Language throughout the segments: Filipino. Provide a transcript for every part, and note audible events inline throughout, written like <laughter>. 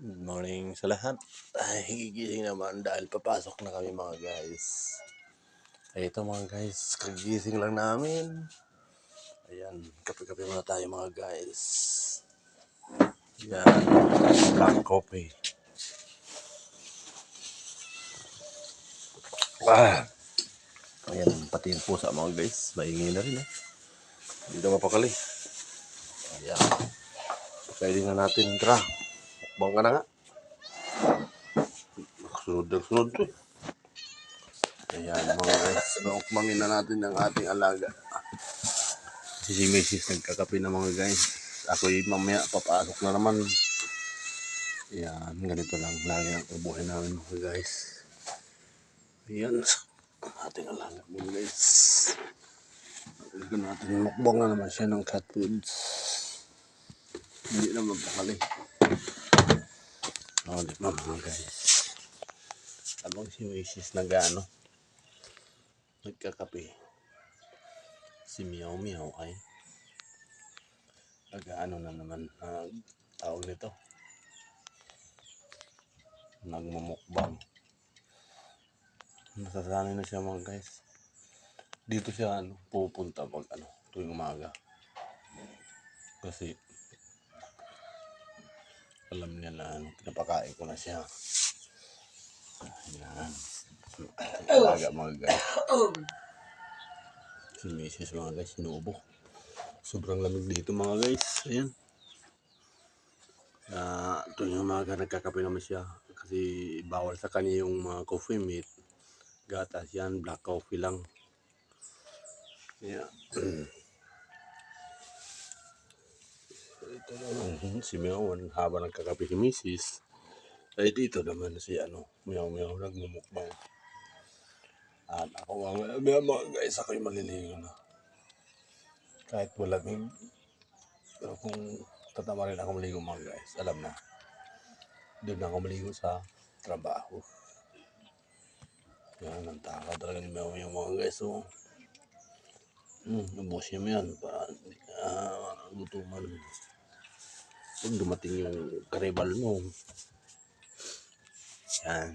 Good morning sa lahat. Ay, gigising naman dahil papasok na kami mga guys. Ay, ito mga guys, kagising lang namin. Ayan, kape-kape muna tayo mga guys. Yan, black coffee. Ah. Ayan, pati yung pusa mga guys. Maingay na rin eh. Hindi na mapakali. Ayan. Pwede na natin, tara. Mukbang ka na nga. Sunod ng sunod to eh. Ayan mga guys, mukbangin na natin ang ating alaga. Si si Mrs. nagkakape na mga guys. Ako'y mamaya papasok na naman. Ayan, ganito lang. Lagi ang ubuhin namin mga guys. Ayan, ang ating alaga mga guys. Talaga natin mukbang na naman siya ng cat foods. Hindi na magpakali. Oh, di ba mga guys? Habang si Oasis nag-ano, nagkakape. Si Meow Meow ay nag-ano na naman, uh, tawag nito. Nagmumukbang. Nasasanay na siya mga guys. Dito siya ano, pupunta pag ano, tuwing umaga. Kasi alam niya na ano, pinapakain ko na siya. Ayan. Alaga mga guys. Si Mrs. mga guys, sinubo. Sobrang lamig dito mga guys. Ayan. Uh, tuwing umaga nagkakape naman siya. Kasi bawal sa kanya yung mga coffee meat. Gatas yan, black coffee lang. Yeah. <clears throat> ito naman si Meowan habang nagkakape si Mrs. Ay dito naman si ano, Meow Meow nagmumukbang. At ako mamaya mga mga guys, ako'y maliligo na. Kahit malamig. Pero kung tatama rin ako maligo mga guys, alam na. Doon na ako maligo sa trabaho. Yan, ang takaw talaga ni Meow Meow mga guys. So, Hmm, ubos niya yan para uh, gutuman. Pag dumating yung karibal mo. Yan.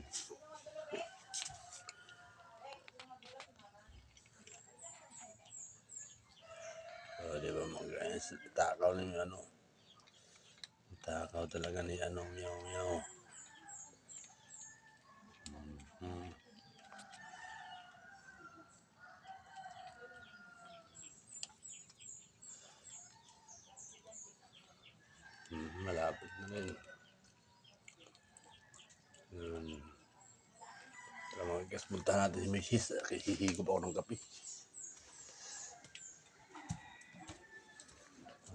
O, di ba mga guys? Takaw yung ano. Takaw talaga ni ano, meow meow. Hmm. Hmm, malapit na rin. Yun. Tara mga guys, punta natin si Mrs. Kasi hihigop ako ng kape.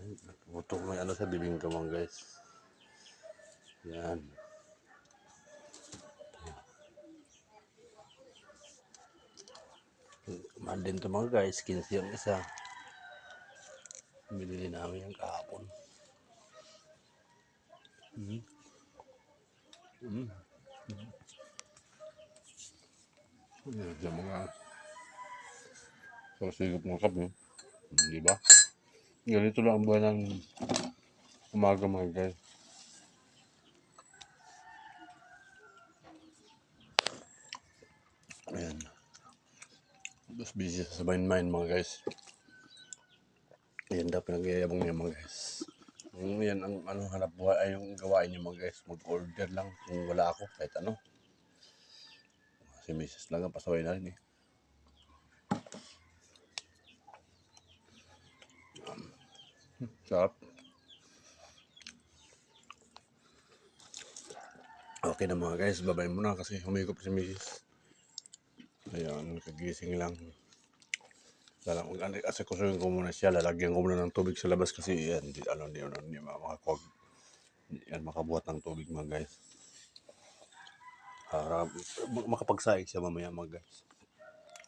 Ay, naputok may ano sa bibing mga guys. Yan. Kumahan din to mga guys, 15 yung isa. Binili namin yung kahapon. Mm. Mm. Mm. Yung mga sasigap ng kape. Di ba? Ganito lang ang buwan ng umaga mga guys. Ayan. Tapos busy sa main mind mga guys. Ayan daw pinagyayabang niya mga guys. Yung yan ang ano hanap buhay ay yung gawain niyo mga guys. Mag-order lang kung wala ako kahit ano. Si Mrs. lang ang pasaway na rin eh. Sarap. Okay na mga guys, babay muna kasi humigop si Mrs. Ayan, kagising lang. Dalang kasi kusunin ko muna siya, lalagyan ko muna ng tubig sa labas kasi yan, di, ano, di, ano, di makakuwag. Yan makabuhat ng tubig mga guys. Para makapagsaik siya mamaya mga guys.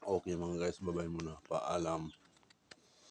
Okay mga guys, babay muna. Paalam.